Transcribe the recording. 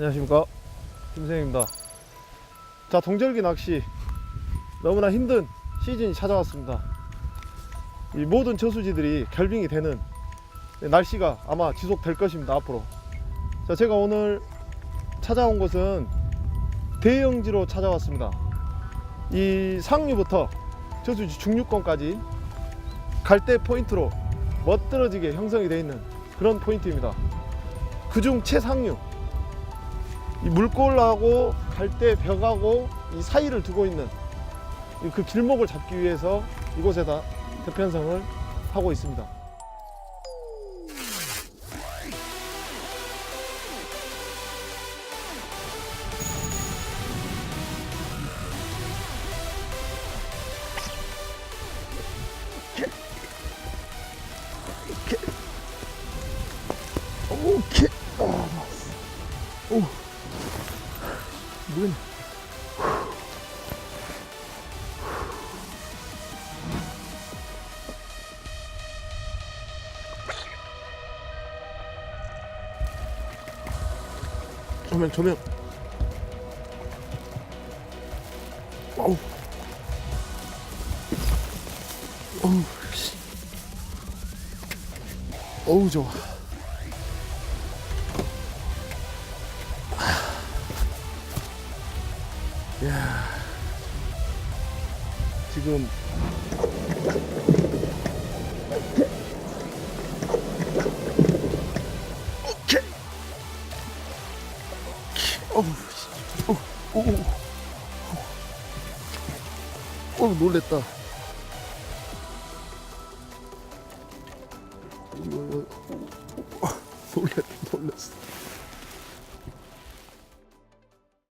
안녕하십니까? 김생입니다. 자 동절기 낚시. 너무나 힘든 시즌이 찾아왔습니다. 이 모든 저수지들이 결빙이 되는 날씨가 아마 지속될 것입니다 앞으로. 자 제가 오늘 찾아온 곳은 대영지로 찾아왔습니다. 이 상류부터 저수지 중류권까지 갈대 포인트로 멋들어지게 형성이 되어 있는 그런 포인트입니다. 그중 최상류 이 물골하고 갈대 벽하고 이 사이를 두고 있는 이그 길목을 잡기 위해서 이곳에다 대편성을 하고 있습니다. 오케이. 아, 오. 문. 조명 조명. 어우. 어우. 씨. 어우 좋아. 야. 지금. 오케이. 오케이 오오오 놀랬다 놀랬 놀랬어